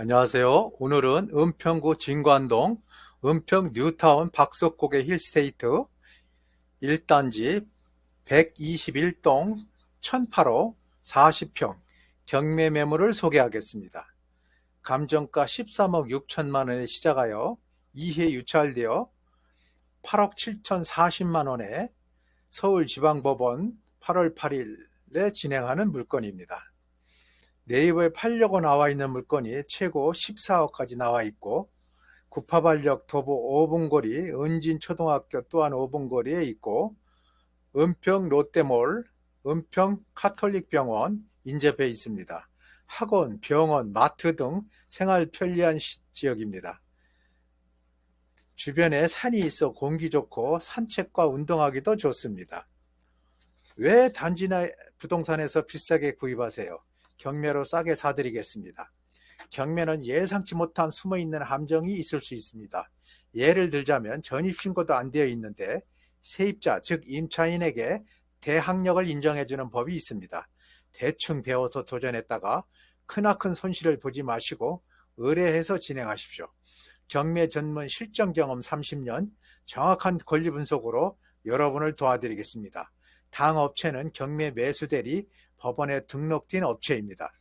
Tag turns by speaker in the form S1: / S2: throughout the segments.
S1: 안녕하세요. 오늘은 은평구 진관동 은평 뉴타운 박석곡의 힐스테이트 1단지 121동 1008호 40평 경매 매물을 소개하겠습니다. 감정가 13억 6천만 원에 시작하여 2회 유찰되어 8억 7천 40만 원에 서울지방법원 8월 8일에 진행하는 물건입니다. 네이버에 팔려고 나와 있는 물건이 최고 14억까지 나와 있고 구파발역 도보 5분 거리 은진 초등학교 또한 5분 거리에 있고 은평 롯데몰 은평 카톨릭 병원 인접해 있습니다. 학원, 병원, 마트 등 생활 편리한 시- 지역입니다. 주변에 산이 있어 공기 좋고 산책과 운동하기도 좋습니다. 왜 단지 나 부동산에서 비싸게 구입하세요? 경매로 싸게 사드리겠습니다. 경매는 예상치 못한 숨어있는 함정이 있을 수 있습니다. 예를 들자면 전입신고도 안 되어 있는데 세입자 즉 임차인에게 대항력을 인정해주는 법이 있습니다. 대충 배워서 도전했다가 크나큰 손실을 보지 마시고 의뢰해서 진행하십시오. 경매 전문 실전 경험 30년 정확한 권리 분석으로 여러분을 도와드리겠습니다. 당 업체는 경매 매수대리 법원에 등록된 업체입니다.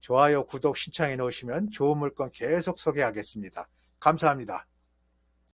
S1: 좋아요, 구독 신청해 놓으시면 좋은 물건 계속 소개하겠습니다. 감사합니다.